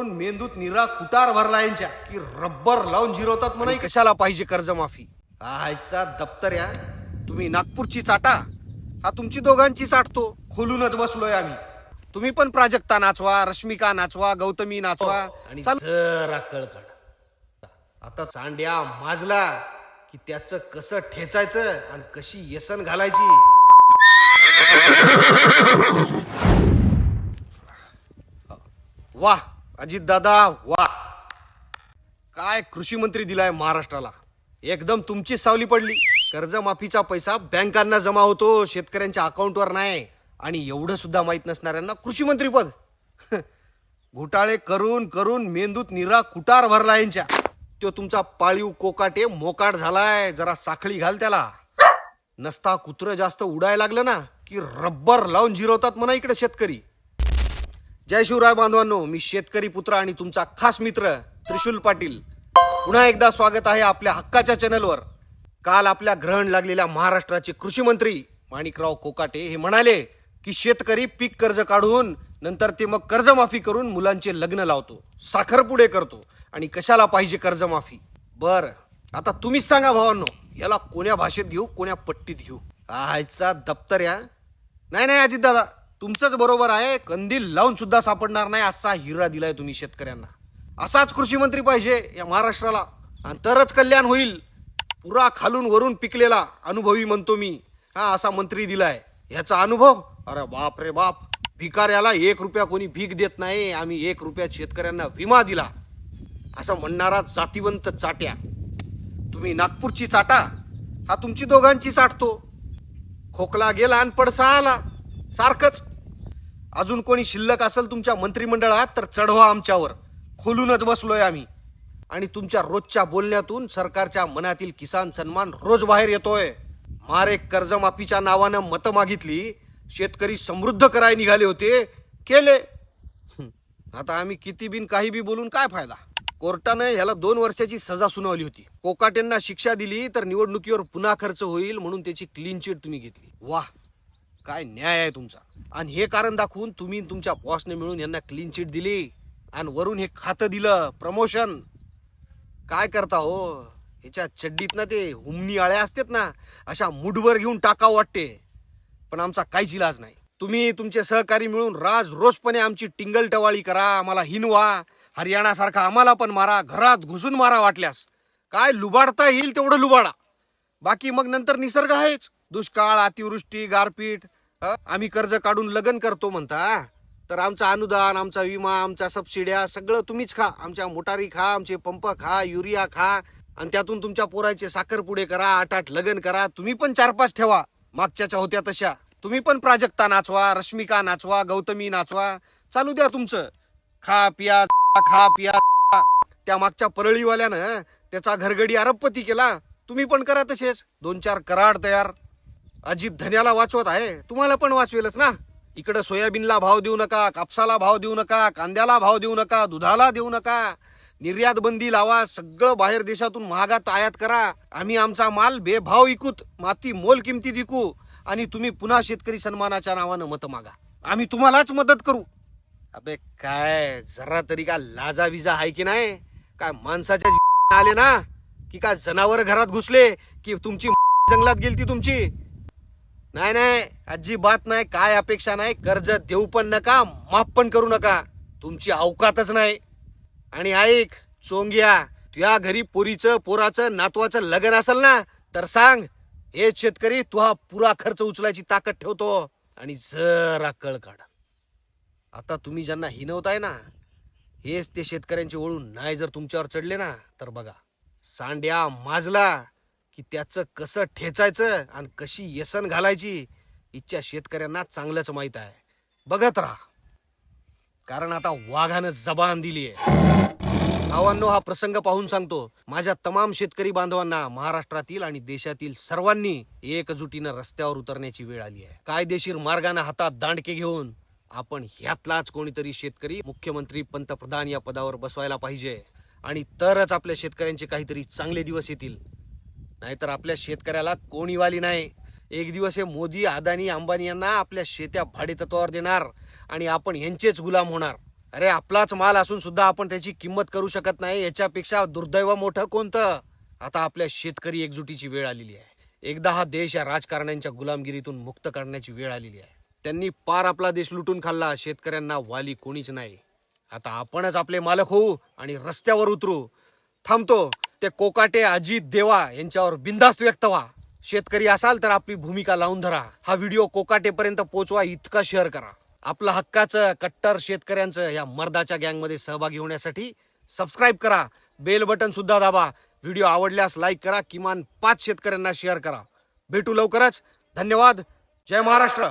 करून मेंदूत निरा कुटार भरला यांच्या. की रब्बर लावून जिरवतात म्हणा. कशाला पाहिजे कर्जमाफी? आयचा दप्तर या. तुम्ही नागपूरची चाटा. हा तुमची दोघांची चाटतो खोलूनच बसलोय आम्ही. तुम्ही पण प्राजक्ता नाचवा रश्मिका नाचवा गौतमी नाचवा. आणि जरा कळ काढा. आता सांड्या माजला की त्याचं कसं ठेचायचं आणि कशी येसन घालायची. वाह अजित दादा वा. काय कृषी मंत्री दिलाय महाराष्ट्राला? एकदम तुमची सावली पडली. कर्जमाफीचा पैसा बँकांना जमा होतो शेतकऱ्यांच्या अकाउंटवर नाही. आणि एवढं सुद्धा माहीत नसणाऱ्यांना कृषी मंत्री पद. घोटाळे करून करून मेंदूत निरा कुटार भरला यांच्या. तो तुमचा पाळीव कोकाटे मोकाट झालाय जरा साखळी घाल त्याला. नसता कुत्र जास्त उडायला लागलं ना की रब्बर लावून जिरवतात म्हणा इकडे शेतकरी. जय शिवराय बांधवांनो मी शेतकरी पुत्र आणि तुमचा खास मित्र त्रिशूल पाटील. पुन्हा एकदा स्वागत आहे आपल्या हक्काच्या चॅनलवर. काल आपल्या ग्रहण लागलेल्या महाराष्ट्राचे कृषी मंत्री माणिकराव कोकाटे हे म्हणाले की शेतकरी पीक कर्ज काढून नंतर ते मग कर्जमाफी करून मुलांचे लग्न लावतो साखरपुडे करतो आणि कशाला पाहिजे कर्जमाफी? बर आता तुम्हीच सांगा भावांनो याला कोण्या भाषेत घेऊ कोण्या पट्टीत घेऊ? आयचा दप्तर या. नाही नाही अजित दादा तुमचंच बरोबर आहे कंदील लावून सुद्धा सापडणार नाही असा हिरा दिलाय तुम्ही शेतकऱ्यांना. असाच कृषी मंत्री पाहिजे या महाराष्ट्राला. आणि तरच कल्याण होईल. पुरा खालून वरून पिकलेला अनुभवी म्हणतो मी. हा असा मंत्री दिलाय. ह्याचा अनुभव? अरे बाप रे बाप. भिकाऱ्याला एक रुपया कोणी भीक देत नाही. आम्ही एक रुपयात शेतकऱ्यांना विमा दिला. असं म्हणणारा जातीवंत चाट्या. तुम्ही नागपूरची चाटा. हा तुमची दोघांची चाटतो. खोकला गेला आणि पडसा आला. सारखंच. अजून कोणी शिल्लक असेल तुमच्या मंत्रिमंडळात तर चढवा आमच्यावर. खोलूनच बसलोय आम्ही. आणि तुमच्या रोजच्या बोलण्यातून सरकारच्या मनातील किसान सन्मान रोज बाहेर येतोय. मारे कर्जमाफीच्या नावानं मतं मागितली शेतकरी समृद्ध कराय निघाले होते केले. आता आम्ही किती बिन काही बी बोलून काय फायदा? कोर्टानं ह्याला दोन वर्षाची सजा सुनावली होती. कोकाटेंना शिक्षा दिली तर निवडणुकीवर पुन्हा खर्च होईल म्हणून त्याची क्लीन चिट तुम्ही घेतली. वाह! काय न्याय आहे तुमचा? आणि हे कारण दाखवून तुम्ही तुमच्या बॉसने मिळून यांना क्लीन चिट दिली आणि वरून हे खातं दिलं प्रमोशन काय करता हो? ह्याच्या चड्डीत ना ते हुमणी आळ्या असतात ना अशा मुठभर घेऊन टाकावं वाटते. पण आमचा काहीच इलाज नाही. तुम्ही तुमचे सहकारी मिळून राज रोजपणे आमची टिंगल टवाळी करा आम्हाला हिनवा. हरियाणासारखा आम्हाला पण मारा घरात घुसून मारा वाटल्यास. काय लुबाडता येईल तेवढं लुबाडा. बाकी मग नंतर निसर्ग आहेच. दुष्काळ अतिवृष्टी गारपीट आम्ही कर्ज काढून लग्न करतो म्हणता. तर आमचं अनुदान आमचा विमा आमच्या सबसिड्या सगळं तुम्हीच खा. आमच्या मोटारी खा आमचे पंप खा युरिया खा. आणि त्यातून तुमच्या पोराचे साखरपुडे करा आठ आठ लगन करा. तुम्ही पण चार पाच ठेवा. मागच्याच्या होत्या तशा. तुम्ही पण प्राजक्ता नाचवा रश्मिका नाचवा गौतमी नाचवा. चालू द्या तुमचं. खा पिया खा पिया त्या मागच्या परळीवाल्यानं त्याचा घरगडी अरबपती केला. तुम्ही पण करा तसेच. दोन चार कराड तयार. अजीब धन्याला वाचवत आहे. तुम्हाला पण वाचवेलच ना. इकडं सोयाबीनला भाव देऊ नका कापसाला भाव देऊ नका कांद्याला भाव देऊ नका दुधाला देऊ नका. निर्यात बंदी लावा सगळं बाहेर देशातून महागात आयात करा. आम्ही आमचा माल बेभाव विकूत माती मोल किमतीत विकू. आणि तुम्ही पुन्हा शेतकरी सन्मानाच्या नावानं मत मागा. आम्ही तुम्हालाच मदत करू. अबे काय जरा तरी का लाजा विजा आहे की नाही? काय माणसाच्या आले ना? की काय जनावर घरात घुसले की तुमची जंगलात गेली ती तुमची? नाही नाही अजिबात नाही काय अपेक्षा नाही कर्ज देऊ पण नका माफ पण करू नका. तुमची अवकातच नाही. आणि ऐक चोंग्या तुझ्या घरी पोरीचं पोराचं नातवाचं लग्न असेल ना तर सांग हे शेतकरी तू हा पुरा खर्च उचलायची ताकद ठेवतो आणि जरा कळ काढा. आता तुम्ही ज्यांना हिनवताय ना हेच ते शेतकऱ्यांचे वळून नाही जर तुमच्यावर चढले ना तर बघा सांड्या माजला की त्याचं कसं ठेचायचं आणि कशी येसन घालायची इच्छा शेतकऱ्यांना चांगलंच माहीत आहे. बघत राहा. कारण आता वाघानं जबान दिली आहे. भावांनो हा प्रसंग पाहून सांगतो. माझ्या तमाम शेतकरी बांधवांना महाराष्ट्रातील आणि देशातील सर्वांनी एकजुटीनं रस्त्यावर उतरण्याची वेळ आली आहे. कायदेशीर मार्गाने हातात दांडके घेऊन आपण ह्यातलाच कोणीतरी शेतकरी मुख्यमंत्री पंतप्रधान या पदावर बसवायला पाहिजे. आणि तरच आपल्या शेतकऱ्यांचे काहीतरी चांगले दिवस येतील. नाहीतर आपल्या शेतकऱ्याला कोणी वाली नाही. एक दिवस हे मोदी अदानी अंबानी यांना आपल्या शेत्या भाडेतत्वावर देणार आणि आपण यांचेच गुलाम होणार. अरे आपलाच माल असून सुद्धा आपण त्याची किंमत करू शकत नाही याच्यापेक्षा दुर्दैव मोठं कोणतं? आता आपल्या शेतकरी एकजुटीची वेळ आलेली आहे. एकदा हा देश या राजकारण्यांच्या गुलामगिरीतून मुक्त करण्याची वेळ आलेली आहे. त्यांनी पार आपला देश लुटून खाल्ला शेतकऱ्यांना वाली कोणीच नाही. आता आपणच आपले मालक होऊ आणि रस्त्यावर उतरू. थांबतो. ते कोकाटे अजित देवा यांच्यावर बिंदास्त व्यक्त व्हा. शेतकरी असाल तर आपली भूमिका लावून धरा. हा व्हिडिओ कोकाटेपर्यंत पोहोचवा इतका शेअर करा. आपलं हक्काचं कट्टर शेतकऱ्यांचं या मर्दाच्या गँगमध्ये सहभागी होण्यासाठी सबस्क्राईब करा. बेल बटन सुद्धा दाबा. व्हिडिओ आवडल्यास लाईक करा. किमान पाच शेतकऱ्यांना शेअर करा. भेटू लवकरच. धन्यवाद. जय महाराष्ट्र.